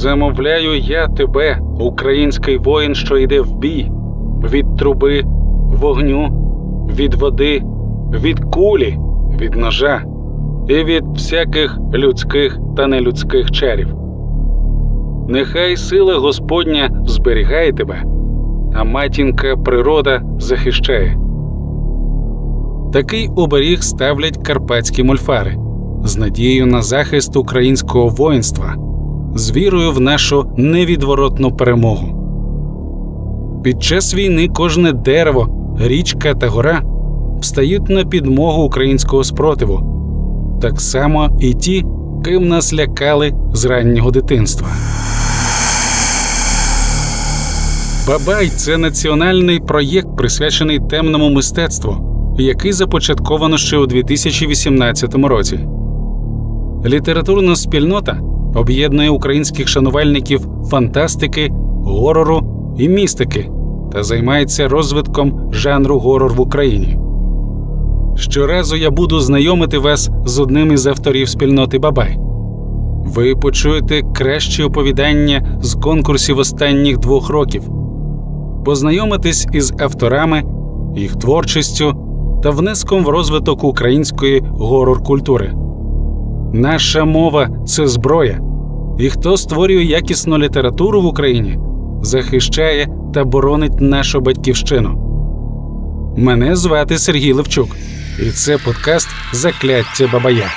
Замовляю я тебе, український воїн, що йде в бій, від труби, вогню, від води, від кулі, від ножа і від всяких людських та нелюдських чарів. Нехай сила Господня зберігає тебе, а матінка природа захищає. Такий оберіг ставлять карпатські мольфари з надією на захист українського воїнства, з вірою в нашу невідворотну перемогу. Під час війни кожне дерево, річка та гора встають на підмогу українського спротиву, так само і ті, ким нас лякали з раннього дитинства. Бабай це національний проєкт, присвячений темному мистецтву, який започатковано ще у 2018 році. Літературна спільнота об'єднує українських шанувальників фантастики, горору і містики та займається розвитком жанру горор в Україні. Щоразу я буду знайомити вас з одним із авторів спільноти Бабай. Ви почуєте кращі оповідання з конкурсів останніх двох років, познайомитесь із авторами, їх творчістю та внеском в розвиток української горор-культури. Наша мова це зброя, і хто створює якісну літературу в Україні, захищає та боронить нашу батьківщину. Мене звати Сергій Левчук, і це подкаст Закляття Бабая.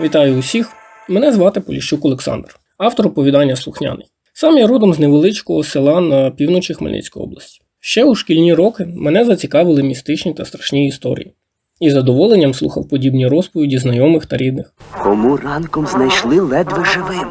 Вітаю усіх! Мене звати Поліщук Олександр, автор оповідання Слухняний. Сам я родом з невеличкого села на півночі Хмельницької області. Ще у шкільні роки мене зацікавили містичні та страшні історії. І задоволенням слухав подібні розповіді знайомих та рідних. Кому ранком знайшли ледве живим.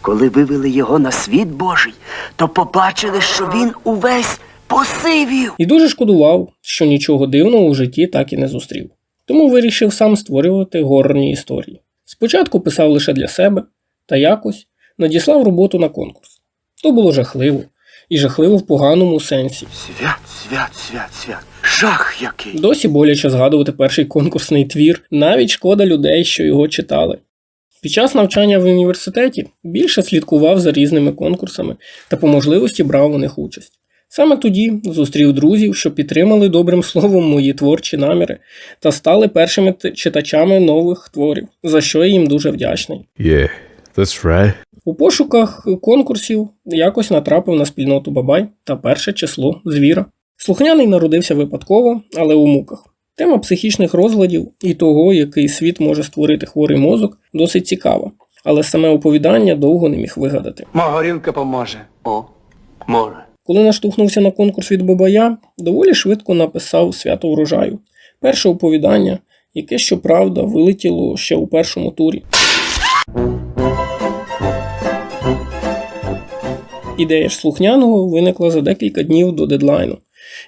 Коли вивели його на світ Божий, то побачили, що він увесь посивів. І дуже шкодував, що нічого дивного у житті так і не зустрів. Тому вирішив сам створювати горорні історії. Спочатку писав лише для себе, та якось надіслав роботу на конкурс. То було жахливо, і жахливо в поганому сенсі. Свят, свят, свят, свят. Жах який. Досі боляче згадувати перший конкурсний твір, навіть шкода людей, що його читали. Під час навчання в університеті більше слідкував за різними конкурсами та по можливості брав у них участь. Саме тоді зустрів друзів, що підтримали добрим словом мої творчі наміри та стали першими читачами нових творів, за що я їм дуже вдячний. Yeah, that's right. У пошуках конкурсів якось натрапив на спільноту Бабай та перше число звіра. Слухняний народився випадково, але у муках. Тема психічних розладів і того, який світ може створити хворий мозок, досить цікава, але саме оповідання довго не міг вигадати. Магарілка поможе. О, може. Коли наштовхнувся на конкурс від Бабая, доволі швидко написав свято врожаю, перше оповідання, яке, щоправда, вилетіло ще у першому турі. Ідея ж слухняного виникла за декілька днів до дедлайну,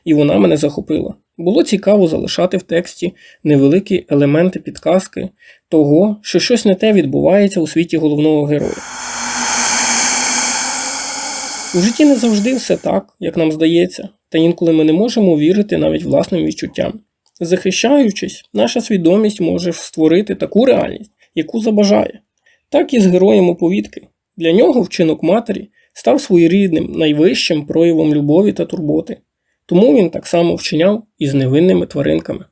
і вона мене захопила. Було цікаво залишати в тексті невеликі елементи підказки того, що щось не те відбувається у світі головного героя. У житті не завжди все так, як нам здається, та інколи ми не можемо вірити навіть власним відчуттям. Захищаючись, наша свідомість може створити таку реальність, яку забажає. Так і з героєм оповідки. Для нього вчинок матері став своєрідним найвищим проявом любові та турботи. Тому він так само вчиняв і з невинними тваринками.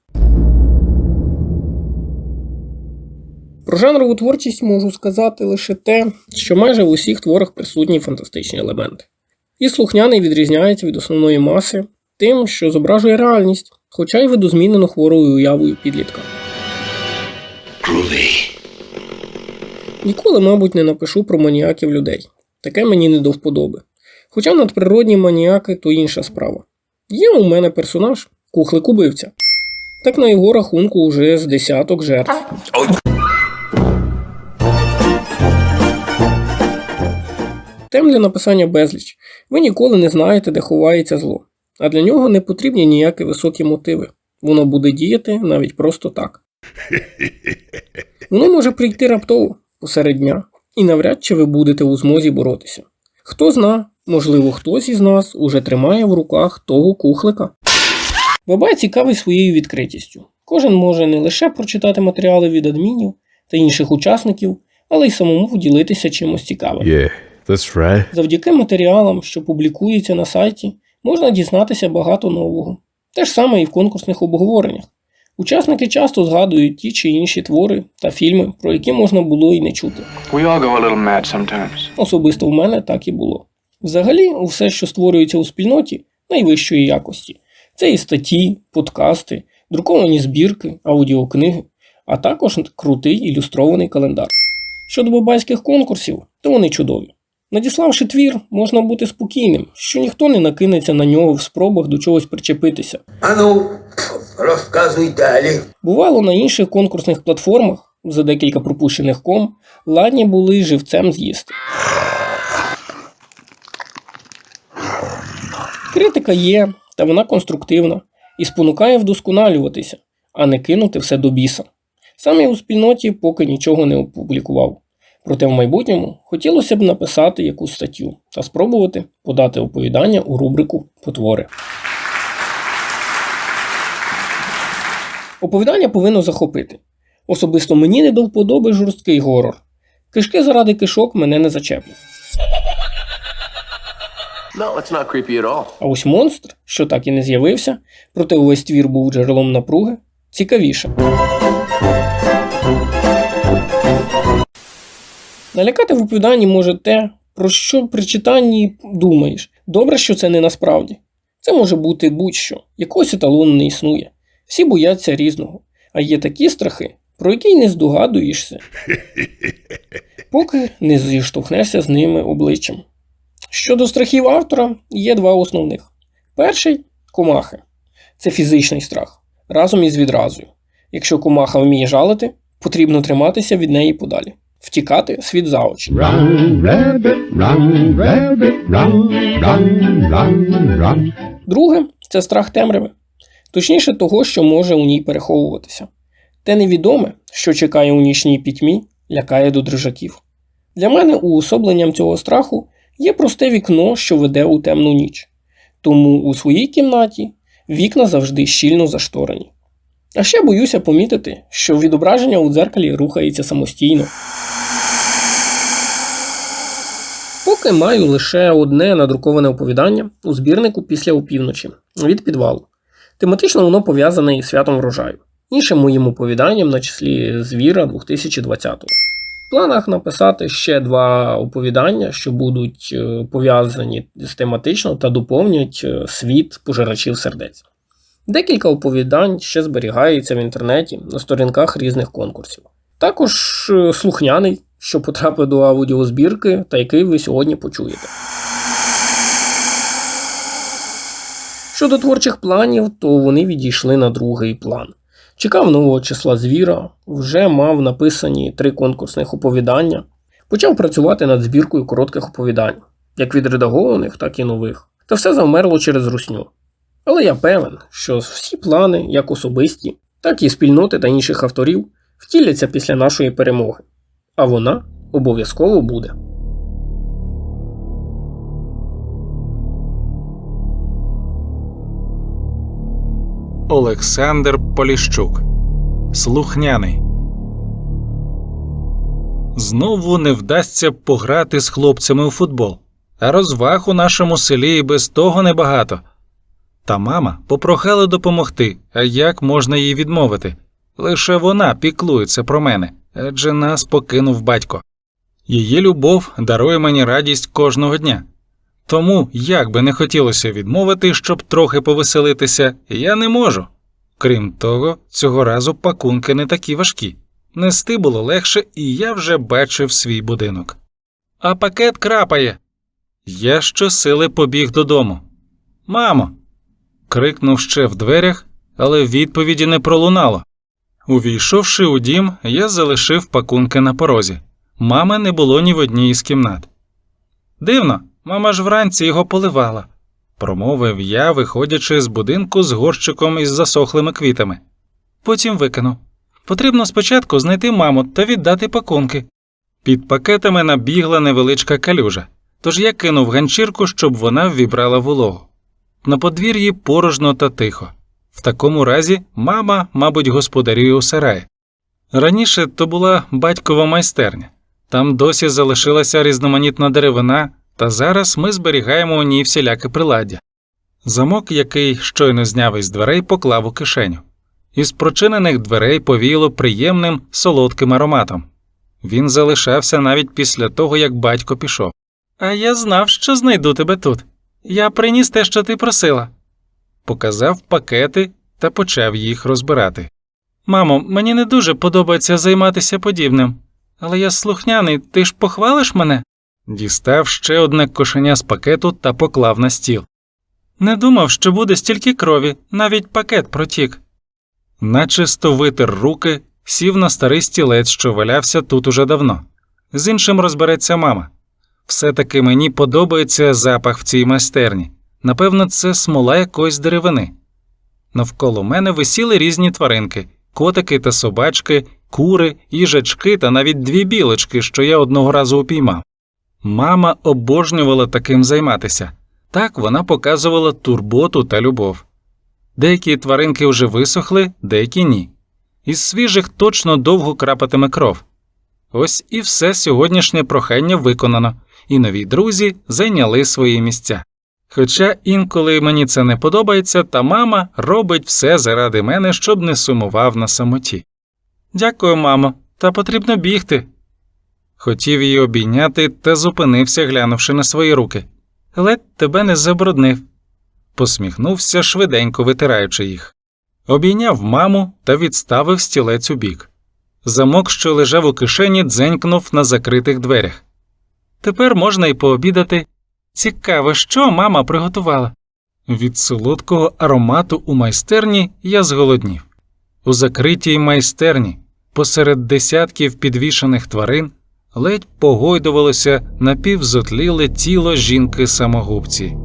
Про жанрову творчість можу сказати лише те, що майже в усіх творах присутні фантастичні елементи. І слухняний відрізняється від основної маси тим, що зображує реальність, хоча й видозмінену хворою уявою підлітка. Ніколи, мабуть, не напишу про маніяків людей. Таке мені не до вподоби. Хоча надприродні маніяки то інша справа. Є у мене персонаж кухлик убивця. Так на його рахунку уже з десяток жертв. Тем для написання безліч. Ви ніколи не знаєте, де ховається зло. А для нього не потрібні ніякі високі мотиви. Воно буде діяти навіть просто так. Воно може прийти раптово посеред дня, і навряд чи ви будете у змозі боротися. Хто зна, можливо, хтось із нас уже тримає в руках того кухлика. Бабай цікавий своєю відкритістю. Кожен може не лише прочитати матеріали від адмінів та інших учасників, але й самому поділитися чимось цікавим. Yeah, that's right. Завдяки матеріалам, що публікуються на сайті, можна дізнатися багато нового. Те ж саме і в конкурсних обговореннях. Учасники часто згадують ті чи інші твори та фільми, про які можна було і не чути. We all go a little mad sometimes. Особисто в мене так і було. Взагалі, все, що створюється у спільноті, найвищої якості. Це і статті, подкасти, друковані збірки, аудіокниги, а також крутий ілюстрований календар. Щодо бабайських конкурсів, то вони чудові. Надіславши твір, можна бути спокійним, що ніхто не накинеться на нього в спробах до чогось причепитися. Ану, розказуй далі. Бувало, на інших конкурсних платформах, за декілька пропущених ком, ладні були живцем з'їсти. Критика є, та вона конструктивна і спонукає вдосконалюватися, а не кинути все до біса. Сам я у спільноті поки нічого не опублікував. Проте в майбутньому хотілося б написати якусь статтю та спробувати подати оповідання у рубрику Потвори. Оповідання повинно захопити. Особисто мені не до вподоби жорсткий горор. Кишки заради кишок мене не зачеплять. No, it's not creepy at all. А ось монстр, що так і не з'явився, проте увесь твір був джерелом напруги, цікавіше. Налякати в оповіданні може те, про що при читанні думаєш. Добре, що це не насправді. Це може бути будь-що, якогось еталону не існує. Всі бояться різного, а є такі страхи, про які й не здогадуєшся, поки не зіштовхнешся з ними обличчям. Щодо страхів автора, є два основних. Перший комахи. Це фізичний страх, разом із відразою. Якщо комаха вміє жалити, потрібно триматися від неї подалі, втікати світ за очі. Run, rabbit, run, rabbit, run, run, run, run. Друге це страх темряви, точніше того, що може у ній переховуватися. Те невідоме, що чекає у нічній пітьмі, лякає до дрижаків. Для мене уособленням цього страху є просте вікно, що веде у темну ніч. Тому у своїй кімнаті вікна завжди щільно зашторені. А ще боюся помітити, що відображення у дзеркалі рухається самостійно. Поки маю лише одне надруковане оповідання у збірнику після опівночі від підвалу. Тематично воно пов'язане із святом врожаю, іншим моїм оповіданням на числі звіра 2020-го. В планах написати ще два оповідання, що будуть е, пов'язані з тематично та доповнять е, світ пожирачів сердець. Декілька оповідань ще зберігається в інтернеті на сторінках різних конкурсів. Також е, слухняний, що потрапив до аудіозбірки та який ви сьогодні почуєте. Щодо творчих планів, то вони відійшли на другий план. Чекав нового числа звіра, вже мав написані три конкурсних оповідання, почав працювати над збіркою коротких оповідань, як відредагованих, так і нових. Та все завмерло через русню. Але я певен, що всі плани, як особисті, так і спільноти та інших авторів, втіляться після нашої перемоги. А вона обов'язково буде. Олександр Поліщук. Слухняний. Знову не вдасться пограти з хлопцями у футбол, а розваг у нашому селі і без того небагато. Та мама попрохала допомогти, а як можна їй відмовити? Лише вона піклується про мене, адже нас покинув батько. Її любов дарує мені радість кожного дня. Тому, як би не хотілося відмовити, щоб трохи повеселитися, я не можу. Крім того, цього разу пакунки не такі важкі. Нести було легше, і я вже бачив свій будинок. А пакет крапає. Я щосили побіг додому. Мамо. крикнув ще в дверях, але відповіді не пролунало. Увійшовши у дім, я залишив пакунки на порозі. Мами не було ні в одній із кімнат. Дивно, мама ж вранці його поливала, промовив я, виходячи з будинку з горщиком із засохлими квітами. Потім викинув. Потрібно спочатку знайти маму та віддати пакунки. Під пакетами набігла невеличка калюжа, тож я кинув ганчірку, щоб вона ввібрала вологу. На подвір'ї порожно та тихо. В такому разі мама, мабуть, господарює у сараї. Раніше то була батькова майстерня. Там досі залишилася різноманітна деревина, та зараз ми зберігаємо у ній всіляке приладдя. Замок, який щойно зняв із дверей, поклав у кишеню. Із прочинених дверей повіяло приємним солодким ароматом. Він залишався навіть після того, як батько пішов. А я знав, що знайду тебе тут. Я приніс те, що ти просила. Показав пакети та почав їх розбирати. Мамо, мені не дуже подобається займатися подібним, але я слухняний, ти ж похвалиш мене? Дістав ще одне кошеня з пакету та поклав на стіл. Не думав, що буде стільки крові, навіть пакет протік. Начисто витер руки, сів на старий стілець, що валявся тут уже давно. З іншим розбереться мама. Все таки мені подобається запах в цій майстерні. Напевно, це смола якоїсь деревини. Навколо мене висіли різні тваринки котики та собачки, кури, їжачки та навіть дві білочки, що я одного разу упіймав. Мама обожнювала таким займатися. Так вона показувала турботу та любов. Деякі тваринки вже висохли, деякі ні. Із свіжих точно довго крапатиме кров. Ось і все сьогоднішнє прохання виконано, і нові друзі зайняли свої місця. Хоча інколи мені це не подобається, та мама робить все заради мене, щоб не сумував на самоті. Дякую, мамо, та потрібно бігти. Хотів її обійняти та зупинився, глянувши на свої руки. Ледь тебе не забруднив. Посміхнувся, швиденько витираючи їх. Обійняв маму та відставив стілець у бік. Замок, що лежав у кишені, дзенькнув на закритих дверях. Тепер можна й пообідати. Цікаво, що мама приготувала. Від солодкого аромату у майстерні я зголоднів. У закритій майстерні, посеред десятків підвішаних тварин, ледь погойдувалося напівзотліле тіло жінки самогубці.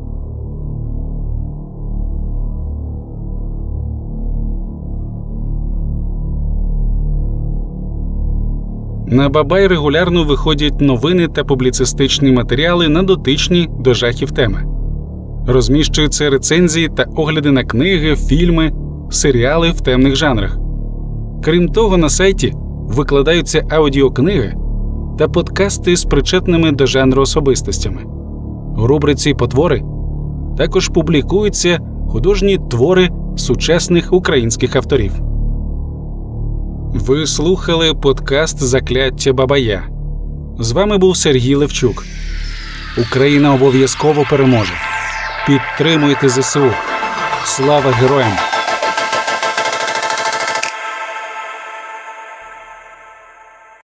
На Бабай регулярно виходять новини та публіцистичні матеріали на дотичні до жахів теми. Розміщуються рецензії та огляди на книги, фільми, серіали в темних жанрах. Крім того, на сайті викладаються аудіокниги та подкасти з причетними до жанру особистостями. У рубриці Потвори також публікуються художні твори сучасних українських авторів. Ви слухали подкаст Закляття Бабая. З вами був Сергій Левчук. Україна обов'язково переможе. Підтримуйте ЗСУ. Слава героям!